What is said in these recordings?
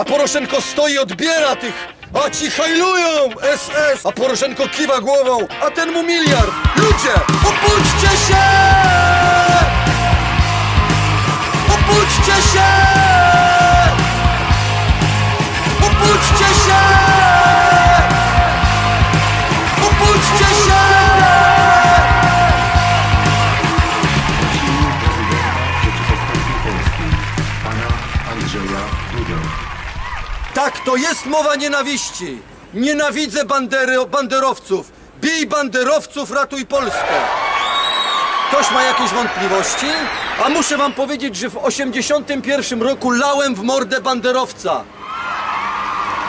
A Poroszenko stoi, odbiera tych, a ci hajlują SS, a Poroszenko kiwa głową, a ten mu miliard. Ludzie, obudźcie się! Obudźcie się! Obudźcie się! Obudźcie się! Pana Andrzeja Dudę. Tak, to jest mowa nienawiści. Nienawidzę bandery, banderowców. Bij banderowców, ratuj Polskę. Ktoś ma jakieś wątpliwości? A muszę wam powiedzieć, że w 81 roku lałem w mordę banderowca.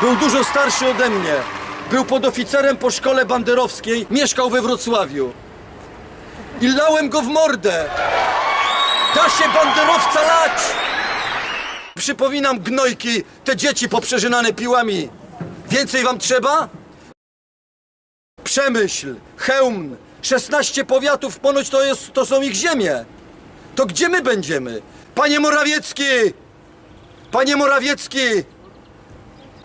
Był dużo starszy ode mnie. Był podoficerem po szkole banderowskiej, mieszkał we Wrocławiu. I lałem go w mordę. Da się banderowca lać! Przypominam gnojki, te dzieci poprzeżynane piłami. Więcej wam trzeba? Przemyśl, Chełm, 16 powiatów, ponoć to, jest, to są ich ziemie. To gdzie my będziemy? Panie Morawiecki! Panie Morawiecki!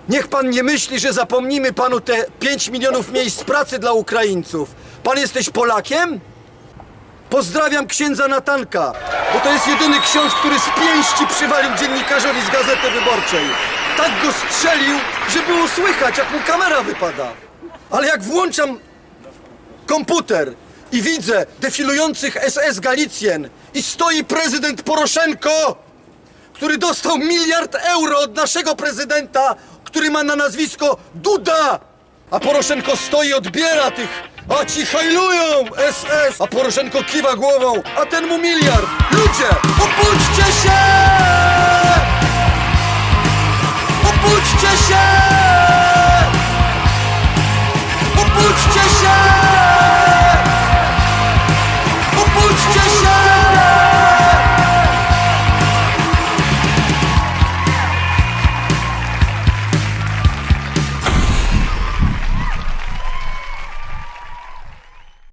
Niech pan nie myśli, że zapomnimy panu te 5 milionów miejsc pracy dla Ukraińców. Pan jesteś Polakiem? Pozdrawiam księdza Natanka, bo to jest jedyny ksiądz, który z pięści przywalił dziennikarzowi z Gazety Wyborczej. Tak go strzelił, że było słychać, jak mu kamera wypada. Ale jak włączam komputer i widzę defilujących SS Galicjen i stoi prezydent Poroszenko, który dostał miliard euro od naszego prezydenta, który ma na nazwisko Duda! A Poroszenko stoi, odbiera tych, a ci hajlują SS! A Poroszenko kiwa głową, a ten mu miliard! Ludzie, obudźcie się!